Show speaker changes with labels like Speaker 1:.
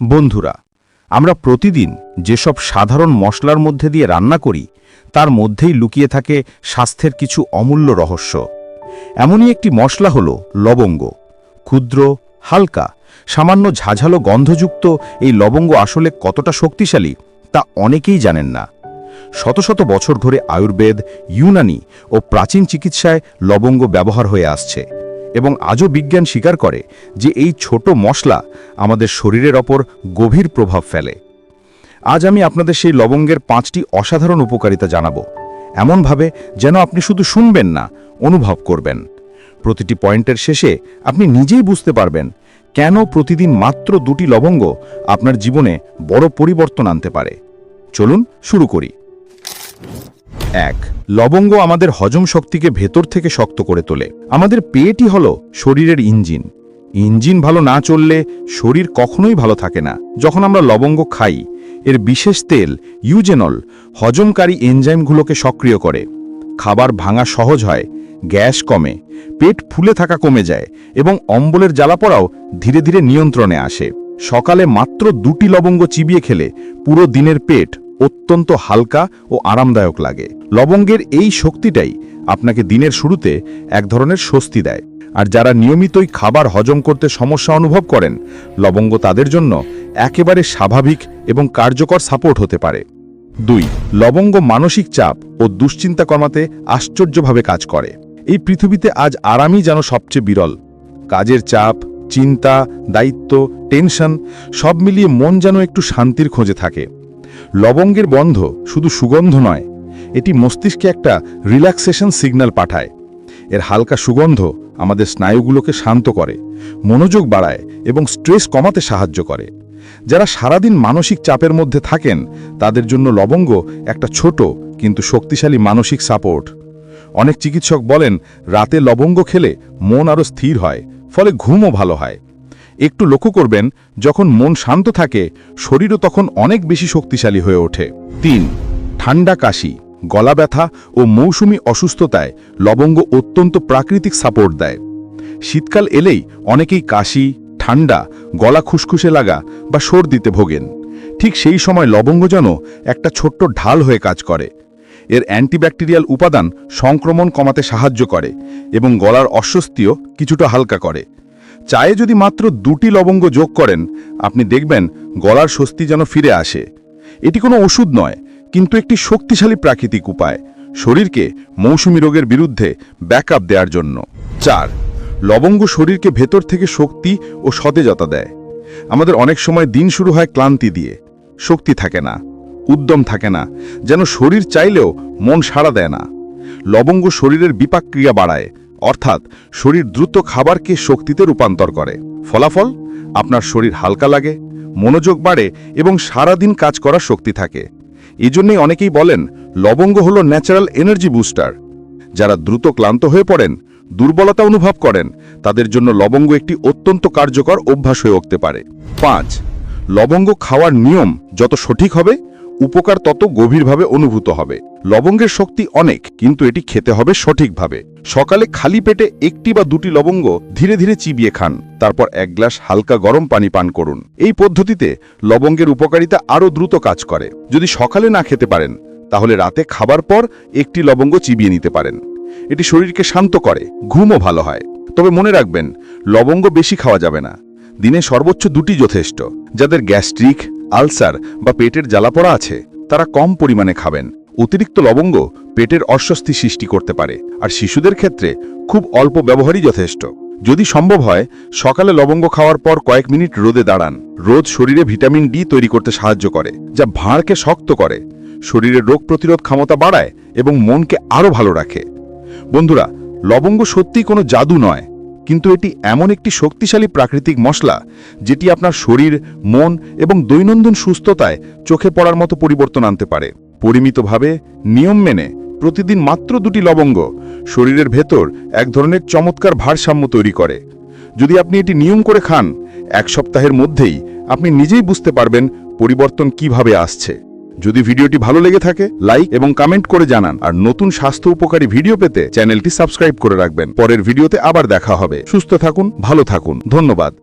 Speaker 1: বন্ধুরা, আমরা প্রতিদিন যেসব সাধারণ মশলার মধ্যে দিয়ে রান্না করি, তার মধ্যেই লুকিয়ে থাকে স্বাস্থ্যের কিছু অমূল্য রহস্য। এমনই একটি মশলা হল লবঙ্গ। ক্ষুদ্র, হালকা, সামান্য ঝাঝালো গন্ধযুক্ত এই লবঙ্গ আসলে কতটা শক্তিশালী, তা অনেকেই জানেন না। শত শত বছর ধরে আয়ুর্বেদ, ইউনানি ও প্রাচীন চিকিৎসায় লবঙ্গ ব্যবহার হয়ে আসছে। এবং আজও বিজ্ঞান স্বীকার করে যে এই ছোট মশলা আমাদের শরীরের ওপর গভীর প্রভাব ফেলে। আজ আমি আপনাদের সেই লবঙ্গের পাঁচটি অসাধারণ উপকারিতা জানাব। এমনভাবে যেন আপনি শুধু শুনবেন না, অনুভব করবেন। প্রতিটি পয়েন্টের শেষে আপনি নিজেই বুঝতে পারবেন কেন প্রতিদিন মাত্র দুটি লবঙ্গ আপনার জীবনে বড় পরিবর্তন আনতে পারে। চলুন শুরু করি। এক। লবঙ্গ আমাদের হজম শক্তিকে ভেতর থেকে শক্ত করে তোলে। আমাদের পেটই হল শরীরের ইঞ্জিন। ইঞ্জিন ভালো না চললে শরীর কখনোই ভালো থাকে না। যখন আমরা লবঙ্গ খাই, এর বিশেষ তেল ইউজেনল, হজমকারী এনজাইমগুলোকে সক্রিয় করে। খাবার ভাঙা সহজ হয়, গ্যাস কমে, পেট ফুলে থাকা কমে যায় এবং অম্বলের জ্বালাপড়াও ধীরে ধীরে নিয়ন্ত্রণে আসে। সকালে মাত্র দুটি লবঙ্গ চিবিয়ে খেলে পুরো দিনের পেট অত্যন্ত হালকা ও আরামদায়ক লাগে। লবঙ্গের এই শক্তিটাই আপনাকে দিনের শুরুতে এক ধরনের স্বস্তি দেয়। আর যারা নিয়মিতই খাবার হজম করতে সমস্যা অনুভব করেন, লবঙ্গ তাদের জন্য একেবারে স্বাভাবিক এবং কার্যকর সাপোর্ট হতে পারে। দুই, লবঙ্গ মানসিক চাপ ও দুশ্চিন্তা কমাতে আশ্চর্যভাবে কাজ করে। এই পৃথিবীতে আজ আরামই যেন সবচেয়ে বিরল। কাজের চাপ, চিন্তা, দায়িত্ব, টেনশন সব মিলিয়ে মন যেন একটু শান্তির খোঁজে থাকে। লবঙ্গের বন্ধ শুধু সুগন্ধ নয় এটি মস্তিষ্কে একটা রিল্যাক্সেশন সিগন্যাল পাঠায়। এর হালকা সুগন্ধ আমাদের স্নায়ুগুলোকে শান্ত করে, মনোযোগ বাড়ায় এবং স্ট্রেস কমাতে সাহায্য করে। যারা সারাদিন মানসিক চাপের মধ্যে থাকেন, তাদের জন্য লবঙ্গ একটা ছোট কিন্তু শক্তিশালী মানসিক সাপোর্ট অনেক চিকিৎসক বলেন, রাতে লবঙ্গ খেলে মন আরও স্থির হয়, ফলে ঘুমও ভালো হয়। একটু লক্ষ্য করবেন, যখন মন শান্ত থাকে, শরীরও তখন অনেক বেশি শক্তিশালী হয়ে ওঠে। তিন, ঠান্ডা কাশি। গলা ব্যথা ও মৌসুমি অসুস্থতায় লবঙ্গ অত্যন্ত প্রাকৃতিক সাপোর্ট দেয়। শীতকাল এলেই অনেকেই কাশি, ঠান্ডা, গলা খুসখুসে লাগা বা সর্দিতে ভোগেন। ঠিক সেই সময় লবঙ্গ যেন একটা ছোট্ট ঢাল হয়ে কাজ করে। এর অ্যান্টিব্যাকটেরিয়াল উপাদান সংক্রমণ কমাতে সাহায্য করে এবং গলার অস্বস্তিও কিছুটা হালকা করে। চায়ে যদি মাত্র দুটি লবঙ্গ যোগ করেন, আপনি দেখবেন গলার স্বস্তি যেন ফিরে আসে। এটি কোনো ওষুধ নয় কিন্তু একটি শক্তিশালী প্রাকৃতিক উপায়, শরীরকে মৌসুমী রোগের বিরুদ্ধে ব্যাকআপ দেওয়ার জন্য। চার, লবঙ্গ শরীরকে ভেতর থেকে শক্তি ও সতেজতা দেয়। আমাদের অনেক সময় দিন শুরু হয় ক্লান্তি দিয়ে। শক্তি থাকে না, উদ্যম থাকে না, যেন শরীর চাইলেও মন সাড়া দেয় না। লবঙ্গ শরীরের বিপাক ক্রিয়া বাড়ায়, অর্থাৎ শরীর দ্রুত খাবারকে শক্তিতে রূপান্তর করে। ফলাফল? আপনার শরীর হালকা লাগে, মনোযোগ বাড়ে এবং সারাদিন কাজ করার শক্তি থাকে। এজন্যই অনেকেই বলেন, লবঙ্গ হল ন্যাচারাল এনার্জি বুস্টার যারা দ্রুত ক্লান্ত হয়ে পড়েন, দুর্বলতা অনুভব করেন, তাদের জন্য লবঙ্গ একটি অত্যন্ত কার্যকর অভ্যাস হয়ে উঠতে পারে। পাঁচ, লবঙ্গ খাওয়ার নিয়ম যত সঠিক হবে উপকার তত গভীরভাবে অনুভূত হবে। লবঙ্গের শক্তি অনেক, কিন্তু এটি খেতে হবে সঠিকভাবে। সকালে খালি পেটে একটি বা দুটি লবঙ্গ ধীরে ধীরে চিবিয়ে খান, তারপর এক গ্লাস হালকা গরম পানি পান করুন। এই পদ্ধতিতে লবঙ্গের উপকারিতা আরও দ্রুত কাজ করে। যদি সকালে না খেতে পারেন, তাহলে রাতে খাবার পর একটি লবঙ্গ চিবিয়ে নিতে পারেন। এটি শরীরকে শান্ত করে, ঘুমও ভালো হয়। তবে মনে রাখবেন, লবঙ্গ বেশি খাওয়া যাবে না। দিনে সর্বোচ্চ দুটি যথেষ্ট, যাদের গ্যাস্ট্রিক আলসার বা পেটের জ্বালাপড়া আছে, তারা কম পরিমাণে খাবেন। অতিরিক্ত লবঙ্গ পেটের অস্বস্তি সৃষ্টি করতে পারে, আর শিশুদের ক্ষেত্রে খুব অল্প ব্যবহারই যথেষ্ট। যদি সম্ভব হয়, সকালে লবঙ্গ খাওয়ার পর কয়েক মিনিট রোদে দাঁড়ান। রোদ শরীরে ভিটামিন ডি তৈরি করতে সাহায্য করে, যা ভাঁড়কে শক্ত করে। শরীরের রোগ প্রতিরোধ ক্ষমতা বাড়ায় এবং মনকে আরও ভালো রাখে। বন্ধুরা, লবঙ্গ সত্যিই কোনো জাদু নয়। কিন্তু এটি এমন একটি শক্তিশালী প্রাকৃতিক মশলা যেটি আপনার শরীর, মন এবং দৈনন্দিন সুস্থতায় চোখে পড়ার মতো পরিবর্তন আনতে পারে। পরিমিতভাবে নিয়ম মেনে প্রতিদিন মাত্র দুটি লবঙ্গ শরীরের ভেতর এক ধরনের চমৎকার ভারসাম্য তৈরি করে। যদি আপনি এটি নিয়ম করে খান, এক সপ্তাহের মধ্যেই আপনি নিজেই বুঝতে পারবেন পরিবর্তন কীভাবে আসছে। যদি ভিডিওটি ভালো লেগে থাকে লাইক এবং কমেন্ট করে জানান। আর নতুন স্বাস্থ্য উপকারী ভিডিও পেতে চ্যানেলটি সাবস্ক্রাইব করে রাখবেন। পরের ভিডিওতে আবার দেখা হবে। সুস্থ থাকুন, ভালো থাকুন। ধন্যবাদ।